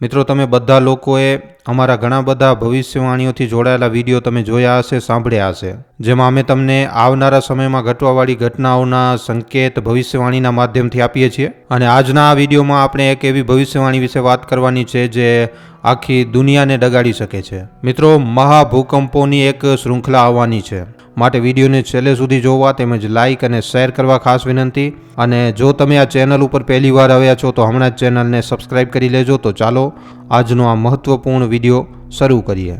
મિત્રો, તમે બધા લોકોએ અમારા ઘણા બધા ભવિષ્યવાણીઓથી જોડાયેલા વીડિયો તમે જોયા હશે, સાંભળ્યા હશે, જેમાં અમે તમને આવનારા સમયમાં ઘટવાવાળી ઘટનાઓના સંકેત ભવિષ્યવાણીના માધ્યમથી આપીએ છીએ. અને આજના આ વિડીયોમાં આપણે એક એવી ભવિષ્યવાણી વિશે વાત કરવાની છે, જે આખી દુનિયાને ડગાડી શકે છે. મિત્રો, મહાભૂકંપોની એક શૃંખલા આવવાની છે. માટે વિડીયોને છેલ્લે સુધી જોવા તેમજ લાઇક અને શેર કરવા ખાસ વિનંતી. અને જો તમે આ ચેનલ ઉપર પહેલી વાર આવ્યા છો, તો હમણાં જ ચેનલને સબસ્ક્રાઇબ કરી લેજો. તો ચાલો, આજનો આ મહત્વપૂર્ણ વીડિયો શરૂ કરીએ.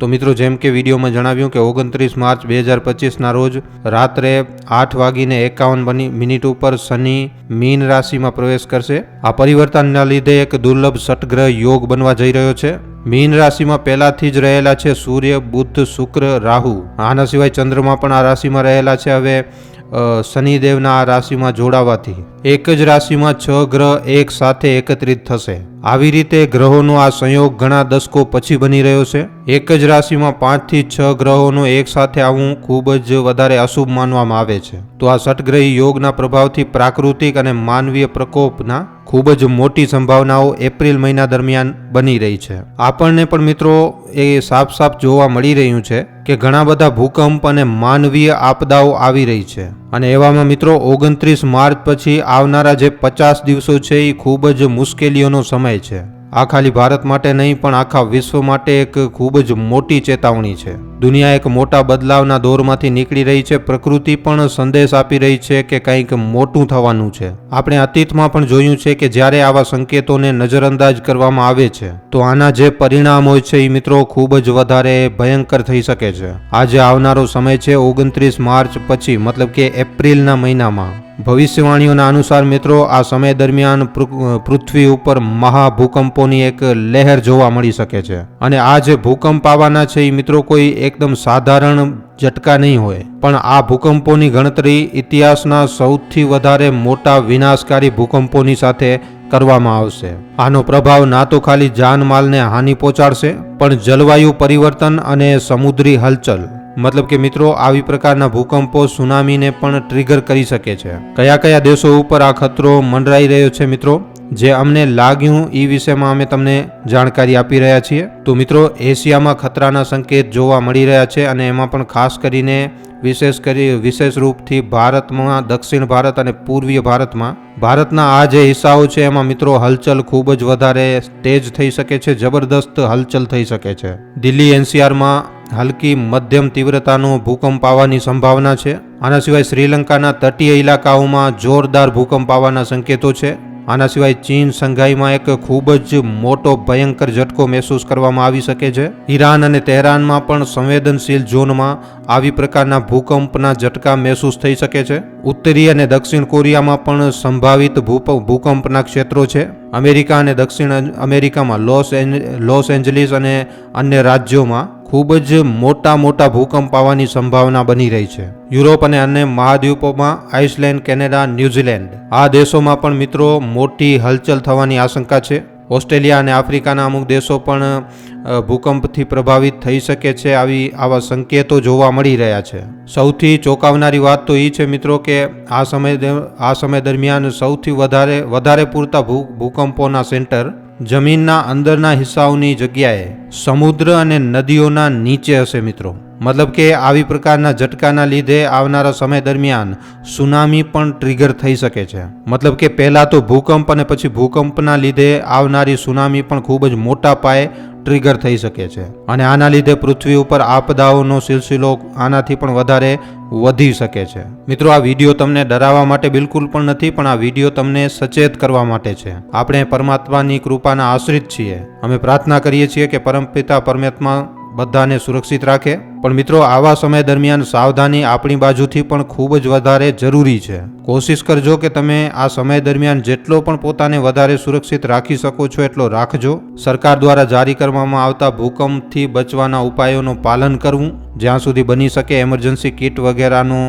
તો મિત્રો, જેમ કે વિડીયોમાં જણાવ્યું કે ઓગણત્રીસ માર્ચ બે હજાર પચીસના રોજ રાત્રે આઠ વાગીને એકાવન મિનિટ ઉપર શનિ મીન રાશિમાં પ્રવેશ કરશે. આ પરિવર્તનના લીધે એક દુર્લભ સટગ્રહ યોગ બનવા જઈ રહ્યો છે. મીન રાશિમાં પહેલાથી જ રહેલા છે સૂર્ય બુદ્ધ શુક્ર, રાહુ. આના સિવાય ચંદ્રમાં પણ આ રાશિમાં રહેલા છે. હવે શનિદેવના આ રાશિમાં જોડાવાથી. એક જ રાશિમાં છ ગ્રહ એક સાથે એકત્રિત થશે. આવી રીતે ગ્રહોનો આ સંયોગ ઘણા દશકો પછી બની રહ્યો છે. એક જ રાશિમાં પાંચથી છ ગ્રહોનો એક સાથે આવવું ખૂબ જ વધારે અશુભ માનવામાં આવે છે. તો આ ષટગ્રહી યોગના પ્રભાવથી પ્રાકૃતિક અને માનવીય પ્રકોપના ખૂબ જ મોટી સંભાવનાઓ એપ્રિલ મહિના દરમિયાન બની રહી છે. આપણને પણ મિત્રો એ સાફ સાફ જોવા મળી રહ્યું છે કે ઘણા બધા ભૂકંપ અને માનવીય આપદાઓ આવી રહી છે. અને એવામાં મિત્રો ઓગણત્રીસ માર્ચ પછી આવનારા જે પચાસ દિવસો છે, એ ખૂબ જ મુશ્કેલીઓનો સમય છે. આ ખાલી ભારત માટે નહીં, પણ આખા વિશ્વ માટે એક ખૂબ જ મોટી ચેતવણી છે. દુનિયા એક મોટા બદલાવના દોરમાંથી નીકળી રહી છે. પ્રકૃતિ પણ સંદેશ આપી રહી છે કે કંઈક મોટું થવાનું છે. આપણે અતીતમાં પણ જોયું છે કે જ્યારે આવા સંકેતોને નજરઅંદાજ કરવામાં આવે છે, તો આના જે પરિણામ હોય છે એ મિત્રો ખૂબ જ વધારે ભયંકર થઈ શકે છે. આજે આવનારો સમય છે ઓગણત્રીસ માર્ચ પછી, મતલબ કે એપ્રિલના મહિનામાં. ભવિષ્યવાણીઓના અનુસાર મિત્રો, આ સમય દરમિયાન પૃથ્વી ઉપર મહાભૂકંપોની એક લહેર જોવા મળી શકે છે. અને આ જે ભૂકંપ આવવાના છે એ મિત્રો કોઈ એકદમ સાધારણ ઝટકા નહીં હોય. પણ આ ભૂકંપોની ગણતરી ઇતિહાસના સૌથી વધારે મોટા વિનાશકારી ભૂકંપોની સાથે કરવામાં આવશે. આનો પ્રભાવ ના તો ખાલી જાનમાલને હાનિ પહોંચાડશે, પણ જલવાયુ પરિવર્તન અને સમુદ્રી હલચલ મતલબ કે મિત્રો, આવી પ્રકારના ભૂકંપો, સુનામીને પણ ટ્રિગર કરી શકે છે. કયા કયા દેશો ઉપર આ ખતરો મંડરાઈ રહ્યો છે મિત્રો? જે અમને લાગ્યું એ વિષયમાં અમે તમને જાણકારી આપી રહ્યા છીએ. તો મિત્રો, એશિયામાં ખતરાના સંકેત જોવા મળી રહ્યા છે અને એમાં પણ ખાસ કરીને વિશેષ કરી, વિશેષ રૂપથી ભારતમાં, દક્ષિણ ભારત અને પૂર્વીય ભારતમાં. ભારતના આ જે હિસ્સાઓ છે, એમાં મિત્રો, હલચલ ખૂબ જ વધારે તેજ થઈ શકે છે, જબરદસ્ત હલચલ થઈ શકે છે. દિલ્હી એનસીઆરમાં હલકી મધ્યમ તીવ્રતાનો ભૂકંપ આવવાની સંભાવના છે. આના સિવાય શ્રીલંકાના તટીય ઇલાકાઓમાં જોરદાર ભૂકંપ આવવાના સંકેતો છે. આના સિવાય ચીન સંઘાઈમાં એક ખૂબ જ મોટો ભયંકર ઝટકો મહેસૂસ કરવામાં આવી શકે છે. ઈરાન અને તહેરાનમાં પણ સંવેદનશીલ ઝોનમાં આવી પ્રકારના ભૂકંપના ઝટકા મહેસૂસ થઈ શકે છે. ઉત્તરી અને દક્ષિણ કોરિયામાં પણ સંભાવિત ભૂકંપના ક્ષેત્રો છે. અમેરિકા અને દક્ષિણ અમેરિકામાં લોસ લોસ એન્જલિસ અને અન્ય રાજ્યોમાં ખૂબ જ મોટા મોટા ભૂકંપ આવવાની સંભાવના બની રહી છે. યુરોપ અને અન્ય મહાદ્વીપોમાં આઇસલેન્ડ, કેનેડા, ન્યૂઝીલેન્ડ આ દેશોમાં પણ મિત્રો મોટી હલચલ થવાની આશંકા છે. ઓસ્ટ્રેલિયા અને આફ્રિકાના અમુક દેશો પણ ભૂકંપથી પ્રભાવિત થઈ શકે છે આવી આવા સંકેતો જોવા મળી રહ્યા છે. સૌથી ચોંકાવનારી વાત તો એ છે મિત્રો કે આ સમય આ સમય દરમિયાન સૌથી વધારે વધારે પૂરતા ભૂ, ભૂકંપોના સેન્ટર જમીનના અંદરના હિસ્સાઓની જગ્યાએ સમુદ્ર અને નદીઓના નીચે હશે મિત્રો. મતલબ કે આવી પ્રકારના ઝટકાના લીધે આવનારા સમય દરમિયાન સુનામી પણ ટ્રિગર થઈ શકે છે. મતલબ કે પહેલાં તો ભૂકંપ અને પછી ભૂકંપના લીધે આવનારી સુનામી પણ ખૂબ જ મોટા પાયે ટ્રિગર થઈ શકે છે. અને આના લીધે પૃથ્વી ઉપર આપદાઓનો સિલસિલો આનાથી પણ વધારે વધી શકે છે. મિત્રો, આ વીડિયો તમને ડરાવવા માટે બિલકુલ પણ નથી, પણ આ વીડિયો તમને સચેત કરવા માટે છે. આપણે પરમાત્માની કૃપાના આશ્રિત છીએ. અમે પ્રાર્થના કરીએ છીએ કે પરમપિતા પરમાત્મા બધાને સુરક્ષિત રાખે. પણ મિત્રો, આવા સમય દરમિયાન સાવધાની આપણી બાજુથી પણ ખૂબ જ વધારે જરૂરી છે. કોશિશ કરજો કે તમે આ સમય દરમિયાન જેટલો પણ પોતાને વધારે સુરક્ષિત રાખી શકો છો એટલો રાખજો. સરકાર દ્વારા જારી કરવામાં આવતા ભૂકંપથી બચવાના ઉપાયોનું પાલન કરવું, જ્યાં સુધી બની શકે એમરજન્સી કિટ વગેરેનું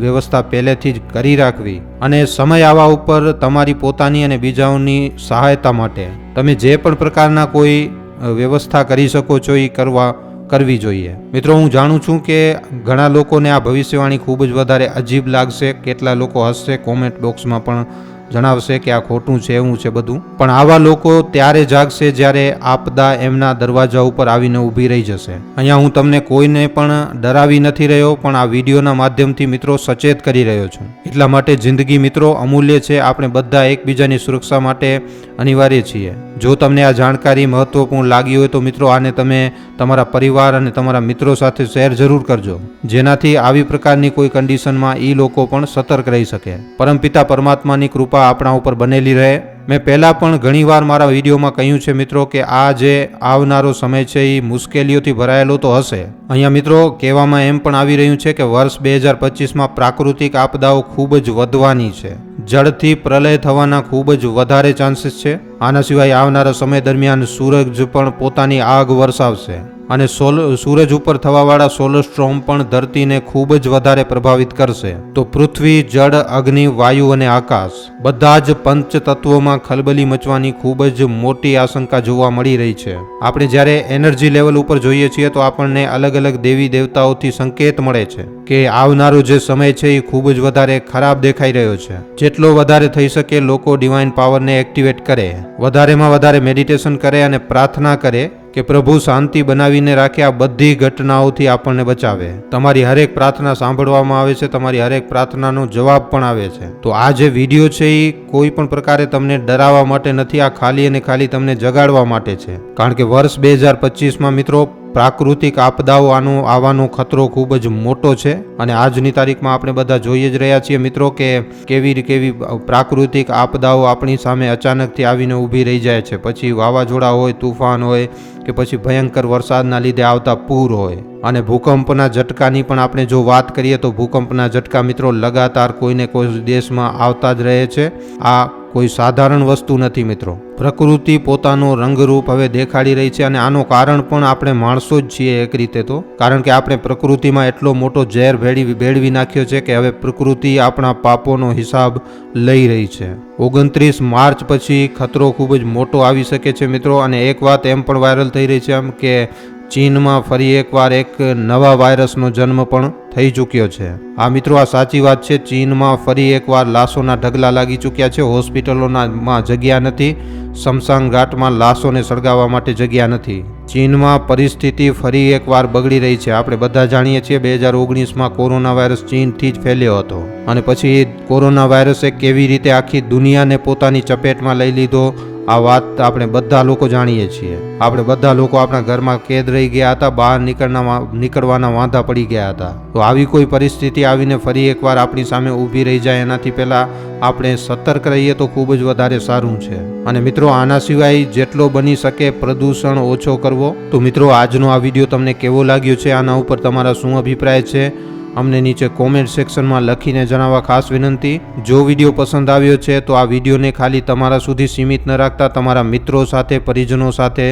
વ્યવસ્થા પહેલેથી જ કરી રાખવી. અને સમય આવા ઉપર તમારી પોતાની અને બીજાઓની સહાયતા માટે. તમે જે પણ પ્રકારના કોઈ વ્યવસ્થા કરી શકો છો એ કરવા, કરવી જોઈએ. મિત્રો, હું જાણું છું કે ઘણા લોકોને આ ભવિષ્યવાણી ખૂબ જ વધારે અજીબ લાગશે. કેટલા લોકો હસશે? કોમેન્ટ બોક્સમાં પણ જણાવશે કે આ ખોટું છે, એવું છે બધું. પણ આવા લોકો ત્યારે જાગશે જ્યારે આપદા એમના દરવાજા ઉપર આવીને ઊભી રહી જશે. અહીંયા હું તમને કોઈને પણ ડરાવી નથી રહ્યો, પણ આ વિડીયોના માધ્યમથી મિત્રો સચેત કરી રહ્યો છું. એટલા માટે જિંદગી મિત્રો અમૂલ્ય છે, આપણે બધા એકબીજાની સુરક્ષા માટે અનિવાર્ય છીએ. જો તમને આ જાણકારી મહત્વપૂર્ણ લાગી હોય તો મિત્રો આને તમે તમારા પરિવાર અને તમારા મિત્રો સાથે શેર જરૂર કરજો. જેનાથી આવી પ્રકારની કોઈ કન્ડિશનમાં એ લોકો પણ સતર્ક રહી શકે. પરમપિતા પરમાત્માની કૃપા આપણા ઉપર બનેલી રહે. મેં પહેલાં પણ ઘણીવાર મારા વિડીયોમાં કહ્યું છે મિત્રો કે આ જે આવનારો સમય છે એ મુશ્કેલીઓથી ભરાયેલો તો હશે. અહીંયા મિત્રો કહેવામાં એમ પણ આવી રહ્યું છે કે વર્ષ બે હજાર પચીસમાં પ્રાકૃતિક આપદાઓ ખૂબ જ વધવાની છે. જળથી પ્રલય થવાના ખૂબ જ વધારે ચાન્સીસ છે. આના સિવાય આવનારા સમય દરમિયાન સૂરજ પણ પોતાની આગ વરસાવશે. અને સોલ, સૂરજ ઉપર થવાવાળા સોલર સ્ટ્રોમ પણ ધરતીને ખૂબ જ વધારે પ્રભાવિત કરશે. તો પૃથ્વી, જળ, અગ્નિ, વાયુ અને આકાશ, બધા જ પંચ તત્વોમાં ખલબલી મચવાની ખૂબ જ મોટી આશંકા જોવા મળી રહી છે. આપણે જ્યારે એનર્જી લેવલ ઉપર જોઈએ છીએ તો આપણને અલગ અલગ દેવી દેવતાઓથી સંકેત મળે છે કે આવનારો જે સમય છે એ ખૂબ જ વધારે ખરાબ દેખાઈ રહ્યો છે. જેટલો વધારે થઈ શકે લોકો ડિવાઇન પાવરને એક્ટિવેટ કરે, વધારેમાં વધારે મેડિટેશન કરે અને પ્રાર્થના કરે કે પ્રભુ શાંતિ બનાવીને રાખે, આ બધી ઘટનાઓથી આપણને બચાવે. તમારી હરેક પ્રાર્થના સાંભળવામાં આવે છે, તમારી હરેક પ્રાર્થનાનો જવાબ પણ આવે છે. તો આ જે વીડિયો છે એ કોઈ પણ પ્રકારે તમને ડરાવવા માટે નથી, આ ખાલી અને ખાલી તમને જગાડવા માટે છે. કારણ કે વર્ષ બે હજાર પચીસમાં મિત્રો પ્રાકૃતિક આપદાઓ આનો આવવાનો ખતરો ખૂબ જ મોટો છે અને આજની તારીખમાં આપણે બધા જોઈએ જ રહ્યા છીએ મિત્રો કે કેવી કેવી પ્રાકૃતિક આપદાઓ આપણી સામે અચાનકથી આવીને ઊભી રહી જાય છે. પછી વાવાઝોડા હોય, તુફાન હોય કે પછી ભયંકર વરસાદના લીધે આવતા પૂર હોય. અને ભૂકંપના ઝટકાની પણ આપણે જો વાત કરીએ તો ભૂકંપના ઝટકા મિત્રો લગાતાર કોઈને કોઈ દેશમાં આવતા જ રહે છે. આ કોઈ સાધારણ વસ્તુ નથી મિત્રો. પ્રકૃતિ પોતાનો રંગરૂપ હવે દેખાડી રહી છે અને આનું કારણ પણ આપણે માણસો જ છીએ એક રીતે તો. કારણ કે આપણે પ્રકૃતિમાં એટલો મોટો ઝેર ભેળવી ભેળવી નાખ્યો છે કે હવે પ્રકૃતિ આપણા પાપોનો હિસાબ લઈ રહી છે. ઓગણત્રીસ માર્ચ પછી ખતરો ખૂબ જ મોટો આવી શકે છે મિત્રો અને એક વાત એમ પણ વાયરલ થઈ રહી છે એમ કે ચીનમાં ફરી એકવાર એક નવા વાયરસનો જન્મ પણ થઈ ચૂક્યો છે. આ મિત્રો, આ સાચી વાત છે, ચીનમાં ફરી એકવાર લાશોના ઢગલા લાગી ચૂક્યા છે. હોસ્પિટલોનામાં જગ્યા નથી, સમસાન ઘાટમાં લાશોને સળગાવવા માટે જગ્યા નથી. ચીનમાં પરિસ્થિતિ ફરી એકવાર બગડી રહી છે. આપણે બધા જાણીએ છીએ, બે હજાર ઓગણીસમાં કોરોના વાયરસ ચીનથી જ ફેલ્યો હતો. અને પછી કોરોના વાયરસે કેવી રીતે આખી દુનિયાને પોતાની ચપેટમાં લઈ લીધો આ વાત આપણે બધા લોકો જાણીએ છીએ. આપણે બધા લોકો આપણા ઘરમાં કેદ રહી ગયા હતા, બહાર નીકળના નીકળવાના વાંધા પડી ગયા હતા. તો આવી કોઈ પરિસ્થિતિ આવીને ફરી એકવાર આપણી સામે ઊભી રહી જાય એનાથી પહેલાં આપણે સતર્ક રહીએ તો ખૂબ જ વધારે સારું છે. અને મિત્રો, આના સિવાય જેટલો બની શકે પ્રદૂષણ ઓછો કરવો. તો મિત્રો, આજનો આ વીડિયો તમને કેવો લાગ્યો છે? આના ઉપર તમારા શું અભિપ્રાય છે? અમને નીચે કોમેન્ટ સેક્શનમાં લખીને જણાવવા ખાસ વિનંતી. જો વીડિયો પસંદ આવ્યો છે, તો આ વિડીયોને ખાલી તમારા સુધી સીમિત ન રાખતા તમારા મિત્રો સાથે, પરિજનો સાથે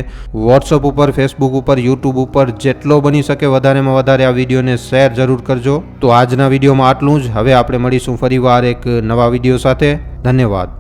વોટ્સઅપ ઉપર ફેસબુક ઉપર યુટ્યુબ ઉપર જેટલો બની શકે વધારેમાં વધારે આ વિડીયોને શેર જરૂર કરજો. તો આજના વિડીયોમાં આટલું જ. હવે આપણે મળીશું ફરીવાર એક નવા વીડિયો સાથે. ધન્યવાદ.